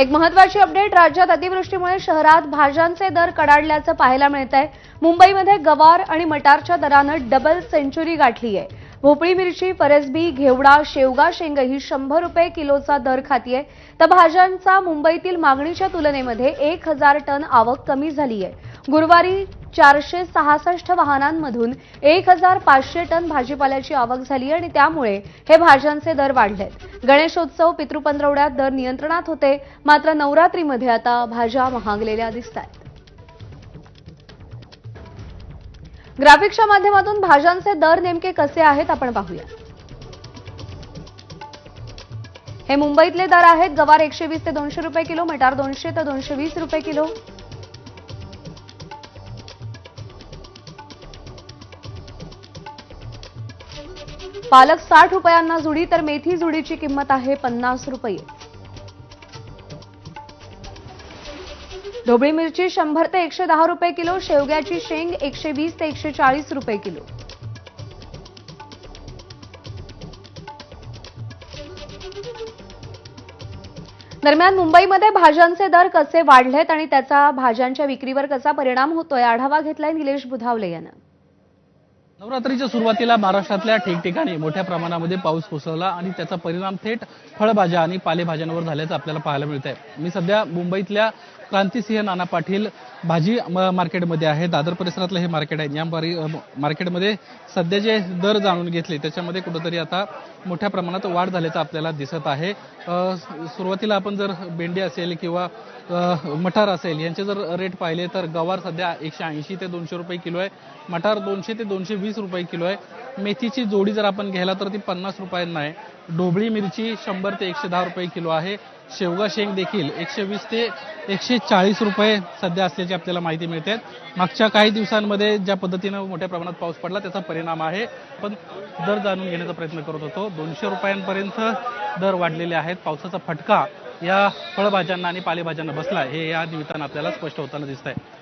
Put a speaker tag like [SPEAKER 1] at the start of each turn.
[SPEAKER 1] एक महत्वाची अपडेट राज्यात अतिवृष्टीमुळे शहरात भाज्यांचे दर कडाडल्याचं पाहायला मिळत आहे मुंबईमध्ये गवार आणि मटारच्या दरानं डबल सेंचुरी गाठली आहे भोपळी मिरची फरेसबी घेवडा शेवगा शेंग ही शंभर रुपये किलोचा दर खातीये. तर भाज्यांचा मुंबईतील मागणीच्या तुलनेमध्ये एक हजार टन आवक कमी झाली आहे गुरुवारी चारशे सहासष्ट वाहनांमधून एक हजार पाचशे टन भाजीपाल्याची आवक झाली आणि त्यामुळे हे भाज्यांचे दर वाढलेत. गणेशोत्सव पितृपंधरवड्यात दर नियंत्रणात होते. मात्र नवरात्रीमध्ये आता भाज्या महागलेल्या दिसत आहेत ग्राफिक्सच्या माध्यमातून भाज्यांचे दर नेमके कसे आहेत आपण पाहूया. हे मुंबईतले दर आहेत. गवार एकशे वीस ते दोनशे रुपये किलो मटार दोनशे ते दोनशे वीस रुपये किलो. पालक साठ रुपयांना जुडी तर मेथी जुडीची किंमत आहे पन्नास रुपये. ढोबळी मिरची शंभर ते एकशे दहा रुपये किलो शेवग्याची शेंग एकशे वीस ते एकशे चाळीस रुपये किलो. दरम्यान मुंबईमध्ये भाज्यांचे दर कसे वाढलेत आणि त्याचा भाज्यांच्या विक्रीवर कसा परिणाम होतोय आढावा घेतलाय निलेश बुधावले यानं.
[SPEAKER 2] नवरात्रीच्या सुरुवातीला महाराष्ट्रातल्या ठिकठिकाणी मोठ्या प्रमाणामध्ये पाऊस कोसळला आणि त्याचा परिणाम थेट फळभाज्या आणि पालेभाज्यांवर झाल्याचं आपल्याला पाहायला मिळत आहे मी सध्या मुंबईतल्या क्रांतिसिंह नाना पाटील भाजी म- मार्केटमध्ये आहे. दादर परिसरातलं हे मार्केट आहे. या मार्केटमध्ये सध्या जे दर जाणून घेतले त्याच्यामध्ये कुठंतरी आता मोठ्या प्रमाणात वाढ झाल्याचं आपल्याला दिसत आहे. सुरुवातीला आपण जर भेंडी असेल किंवा मटार असेल यांचे जर रेट पाहिले तर गवार सध्या एकशे ऐंशी ते दोनशे रुपये किलो आहे. मटार दोनशे ते दोनशे वीस वीस रुपये किलो आहे. मेथीची जोडी जर आपण घ्यायला तर ती पन्नास रुपयांना आहे. ढोबळी मिरची शंभर ते एकशे दहा रुपये किलो आहे. शेवगा शेंग देखील एकशे वीस ते एकशे चाळीस रुपये सध्या असल्याची आपल्याला माहिती मिळते. मागच्या काही दिवसांमध्ये ज्या पद्धतीनं मोठ्या प्रमाणात पाऊस पडला त्याचा परिणाम आहे. पण दर जाणून घेण्याचा प्रयत्न करत होतो. दोनशे रुपयांपर्यंत दर वाढलेले आहेत. पावसाचा फटका या फळभाज्यांना आणि पालेभाज्यांना बसला हे या निमित्तानं आपल्याला स्पष्ट होताना दिसत आहे